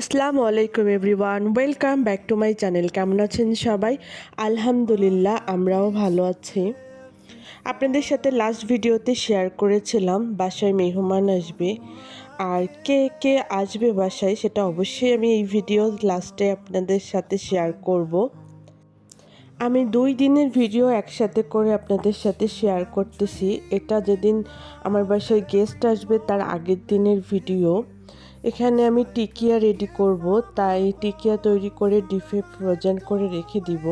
আসসালামু আলাইকুম everyone, welcome back to my channel. কেমন আছেন সবাই? আলহামদুলিল্লাহ, আমরাও ভালো আছি। আপনাদের সাথে লাস্ট ভিডিওতে শেয়ার করেছিলাম, বাসায় মেহমান আসবে। আর কে কে আসবে বাসায়, সেটা অবশ্যই আমি এই ভিডিও লাস্টে আপনাদের সাথে শেয়ার করব। আমি দুই দিনের ভিডিও একসাথে করে আপনাদের সাথে শেয়ার করতেছি। এটা যেদিন আমার বাসায় গেস্ট আসবে, তার আগের দিনের ভিডিও এখানে আমি টিকিয়া রেডি করব, তাই টিকিয়া তৈরি করে ডিফে ফ্রোজেন করে রেখে দিব।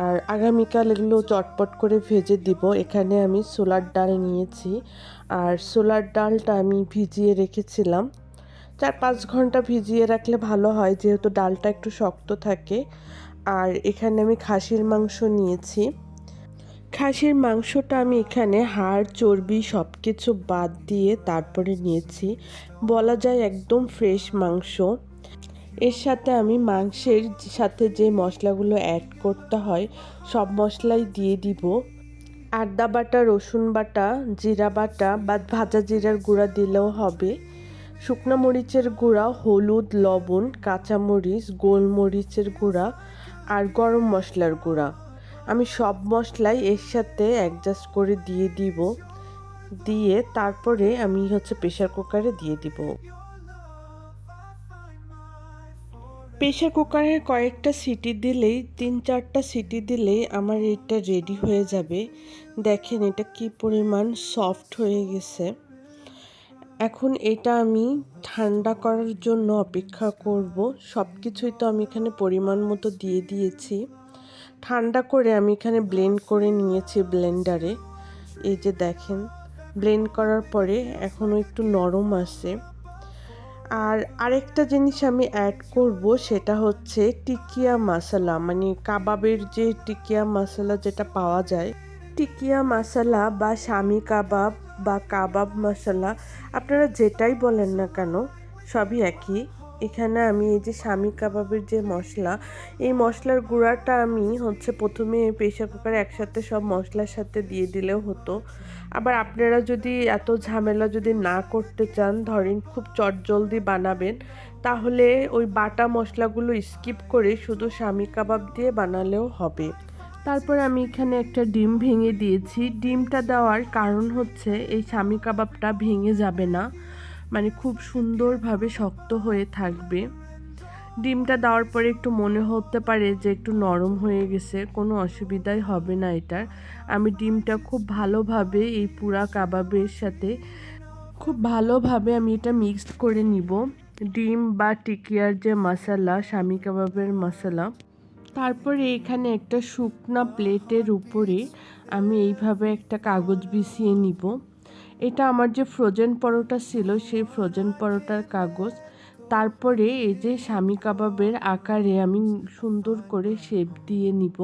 আর আগামীকাল এগুলো চটপট করে ভেজে দিব। এখানে আমি সোলার ডাল নিয়েছি। আর সোলার ডালটা আমি ভিজিয়ে রেখেছিলাম। চার পাঁচ ঘণ্টা ভিজিয়ে রাখলে ভালো হয়, যেহেতু ডালটা একটু শক্ত থাকে। আর এখানে আমি খাসির মাংস নিয়েছি। খাসির মাংসটা আমি এখানে হাড়, চর্বি সব কিছু বাদ দিয়ে তারপরে নিয়েছি। বলা যায় একদম ফ্রেশ মাংস। এর সাথে আমি মাংসের সাথে যে মশলাগুলো অ্যাড করতে হয়, সব মশলাই দিয়ে দিব। আদা বাটা, রসুন বাটা, জিরা বাটা বা ভাজা জিরার গুঁড়া দিলেও হবে। শুকনো মরিচের গুঁড়া, হলুদ, লবণ কাঁচামরিচ গোলমরিচের গুঁড়া আর গরম মশলার গুঁড়া। আমি সব মশলাই এর সাথে অ্যাডজাস্ট করে দিয়ে দিব। দিয়ে তারপরে আমি হচ্ছে প্রেশার কুকারে দিয়ে দিব। প্রেশার কুকারের কয়েকটা সিটি দিলেই, তিন চারটা সিটি দিলেই আমার এটা রেডি হয়ে যাবে। দেখেন এটা কি পরিমাণ সফট হয়ে গেছে। এখন এটা আমি ঠান্ডা করার জন্য অপেক্ষা করব। সব কিছুই তো আমি এখানে পরিমাণ মতো দিয়ে দিয়েছি। ঠান্ডা করে আমি এখানে ব্লেন্ড করে নিয়েছি ব্লেন্ডারে এই যে দেখেন ব্লেন্ড করার পরে এখনও একটু নরম আছে। আর আরেকটা জিনিস আমি অ্যাড করব সেটা হচ্ছে টিকিয়া মশলা মানে কাবাবের যে টিকিয়া মশলা যেটা পাওয়া যায়। টিকিয়া মশলা বা স্বামী কাবাব বা কাবাব মশলা, আপনারা যেটাই বলেন না কেন, সবই একই। এখানে আমি এই যে স্বামী কাবাবের যে মশলা, এই মশলার গুঁড়াটা আমি হচ্ছে প্রথমে প্রেশার কুকারে একসাথে সব মশলার সাথে দিয়ে দিলেও হতো। আবার আপনারা যদি এত ঝামেলা যদি না করতে চান, ধরেন খুব চটজলদি বানাবেন, তাহলে ওই বাটা মশলাগুলো স্কিপ করে শুধু স্বামী কাবাব দিয়ে বানালেও হবে। তারপর আমি এখানে একটা ডিম ভেঙে দিয়েছি। ডিমটা দেওয়ার কারণ হচ্ছে এই স্বামী কাবাবটা ভেঙে যাবে না। মানে খুব সুন্দরভাবে শক্ত হয়ে থাকবে। ডিমটা দেওয়ার পরে একটু মনে হতে পারে যে একটু নরম হয়ে গেছে, কোনো অসুবিধাই হবে না এটার। আমি ডিমটা খুব ভালোভাবে এই পুরা কাবাবের সাথে খুব ভালোভাবে আমি এটা মিক্সড করে নিব। ডিম বা টিকিয়ার যে মশলা স্বামী কাবাবের মশলা। তারপরে এখানে একটা শুকনা প্লেটের উপরে আমি এইভাবে একটা কাগজ বিছিয়ে নিব। এটা আমার যে ফ্রোজেন পরোটা ছিল, সেই ফ্রোজেন পরোটার কাগজ। তারপরে এই যে স্বামী কাবাবের আকারে আমি সুন্দর করে শেপ দিয়ে নিব।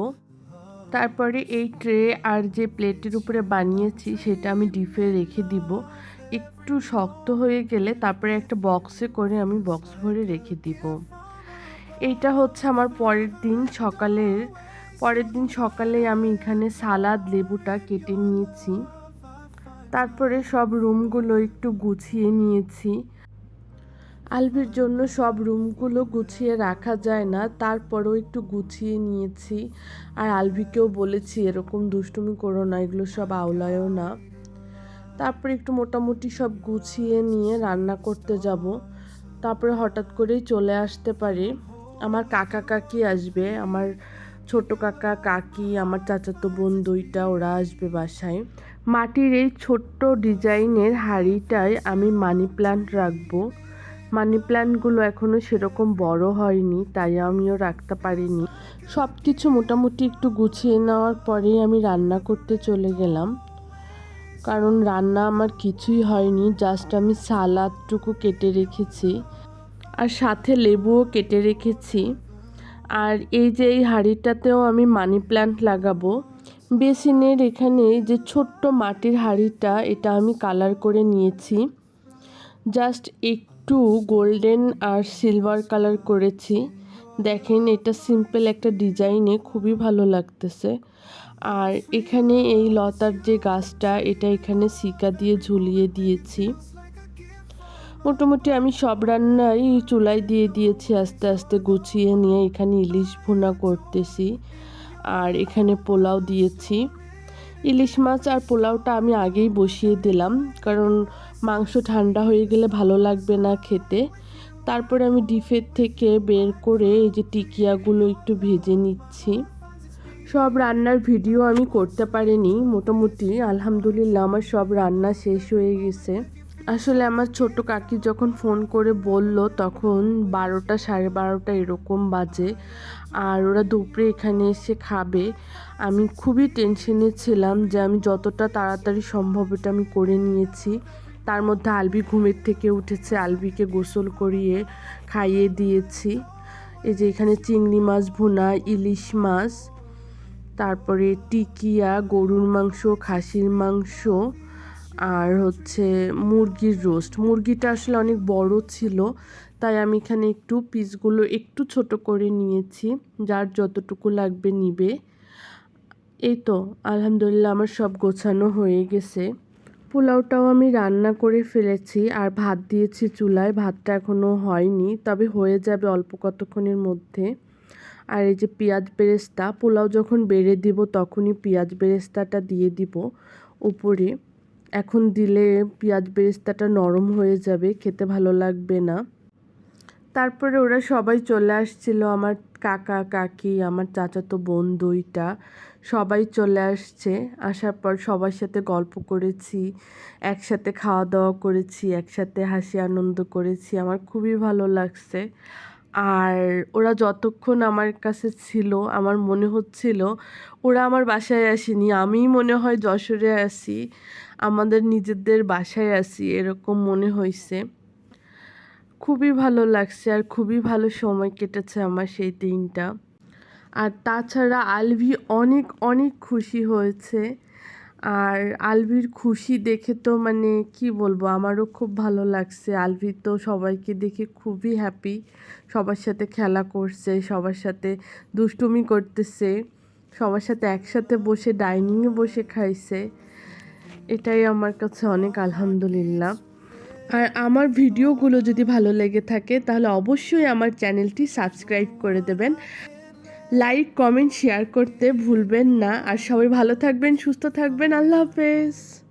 তারপরে এই ট্রে আর যে প্লেটের উপরে বানিয়েছি, সেটা আমি ডিপে রেখে দিব। একটু শক্ত হয়ে গেলে তারপরে একটা বক্সে করে আমি বক্স ভরে রেখে দিব। এইটা হচ্ছে আমার পরের দিন সকালের, পরের দিন সকালে আমি এখানে সালাদ লেবুটা কেটে নিয়েছি। তারপরে সব রুমগুলো একটু গুছিয়ে নিয়েছি। আলভির জন্য সব রুমগুলো গুছিয়ে রাখা যায় না, তারপরেও একটু গুছিয়ে নিয়েছি। আর আলভিকেও বলেছি, এরকম দুষ্টুমি করো না, এগুলো সব আওলায়ও না। তারপরে একটু মোটামুটি সব গুছিয়ে নিয়ে রান্না করতে যাব। তারপরে হঠাৎ করেই চলে আসতে পারি। আমার কাকা কাকি আসবে, আমার ছোট কাকা, কাকি, আমার চাচাতো বোন দুইটা ওরা আসবে বাসায়। মাটির এই ছোট্ট ডিজাইনের হাঁড়িটায় আমি মানি প্ল্যান্ট রাখব। মানি প্ল্যান্টগুলো এখনও সেরকম বড় হয়নি, তাই আমিও রাখতে পারিনি। সব কিছু মোটামুটি একটু গুছিয়ে নেওয়ার পরেই আমি রান্না করতে চলে গেলাম। কারণ রান্না আমার কিছুই হয়নি, জাস্ট আমি সালাদটুকু কেটে রেখেছি। আর সাথে লেবুও কেটে রেখেছি। আর এই যে এই হাঁড়িটাতেও আমি মানি প্ল্যান্ট লাগাবো বেসিনের এখানে যে ছোট্ট মাটির হাঁড়িটা, এটা আমি কালার করে নিয়েছি। জাস্ট একটু গোল্ডেন আর সিলভার কালার করেছি। দেখেন এটা সিম্পল একটা ডিজাইনে খুবই ভালো লাগতেছে। আর এখানে এই লতার যে গাছটা, এটা এখানে সিকা দিয়ে ঝুলিয়ে দিয়েছি। মোটামুটি আমি সব রান্নাই চুলায় দিয়ে দিয়েছি, আস্তে আস্তে গুছিয়ে নিয়ে এখানে ইলিশ ভুনা করতেছি। আর এখানে পোলাও দিয়েছি। ইলিশ মাছ আর পোলাওটা আমি আগেই বসিয়ে দিলাম, কারণ মাংস ঠান্ডা হয়ে গেলে ভালো লাগবে না খেতে। তারপরে আমি ডিফের থেকে বের করে এই যে টিকিয়াগুলো একটু ভেজে নিচ্ছি। সব রান্নার ভিডিও আমি করতে পারিনি, মোটামুটি আলহামদুলিল্লাহ আমার সব রান্না শেষ হয়ে গেছে। আসলে আমার ছোট কাকি যখন ফোন করে বলল, তখন বারোটা সাড়ে বারোটা এরকম বাজে আর ওরা দুপুরে এখানে এসে খাবে। আমি খুবই টেনশনে ছিলাম যে আমি যতটা তাড়াতাড়ি সম্ভব এটা আমি করে নিয়েছি। তার মধ্যে আলবি ঘুমের থেকে উঠেছে, আলবিকে গোসল করিয়ে খাইয়ে দিয়েছি। এই যে এখানে চিংড়ি মাছ, ভুনা, ইলিশ মাছ, তারপরে টিকিয়া, গরুর মাংস, খাসির মাংস আর হচ্ছে মুরগির রোস্ট। মুরগিটা আসলে অনেক বড় ছিল, তাই আমি এখানে একটু পিসগুলো একটু ছোট করে নিয়েছি, যার যতটুকু লাগবে নিবে। এই তো, আলহামদুলিল্লাহ আমার সব গোছানো হয়ে গেছে। পোলাওটাও আমি রান্না করে ফেলেছি, আর ভাত দিয়েছি চুলায়, ভাতটা এখনও হয়নি, তবে হয়ে যাবে অল্প কতক্ষণের মধ্যে। আর এই যে পেঁয়াজ বেরেস্তা, পোলাও যখন বেড়ে দিব তখনই পেঁয়াজ বেরেস্তাটা দিয়ে দিব উপরে। এখন দিলে পেঁয়াজ বেরেস্তাটা নরম হয়ে যাবে, খেতে ভালো লাগবে না। তারপরে ওরা সবাই চলে আসছিল, আমার কাকা, কাকি, আমার চাচাতো বোন দুইটা, সবাই চলে আসছে। আসার পর সবার সাথে গল্প করেছি, একসাথে খাওয়া দাওয়া করেছি, একসাথে হাসি আনন্দ করেছি, আমার খুবই ভালো লাগছে। আর ওরা যতক্ষণ আমার কাছে ছিল, আমার মনে হচ্ছিল, ওরা আমার বাসায় আসেনি, আমিই মনে হয় যশোরে আসি আমাদের নিজেদের বাসায় আসি এরকম মনে হয়েছে খুবই ভালো লাগছে আর খুবই ভালো সময় কেটেছে আমার সেই দিনটা। আর তাছাড়া আলভি অনেক অনেক খুশি হয়েছে। আর আলভির খুশি দেখে তো মানে কি বলব, আমারও খুব ভালো লাগছে। আলভি তো সবাইকে দেখে খুবই হ্যাপি সবার সাথে খেলা করছে, সবার সাথে দুষ্টুমি করতেছে, সবার সাথে একসাথে বসে ডাইনিংয়ে বসে খাইছে। এটাই আমার কাছে অনেক আলহামদুলিল্লাহ। আর আমার ভিডিওগুলো যদি ভালো লেগে থাকে, তাহলে অবশ্যই আমার চ্যানেলটি সাবস্ক্রাইব করে দেবেন। লাইক, কমেন্ট, শেয়ার করতে ভুলবেন না। আর সবাই ভালো থাকবেন, সুস্থ থাকবেন। আল্লাহ হাফেজ।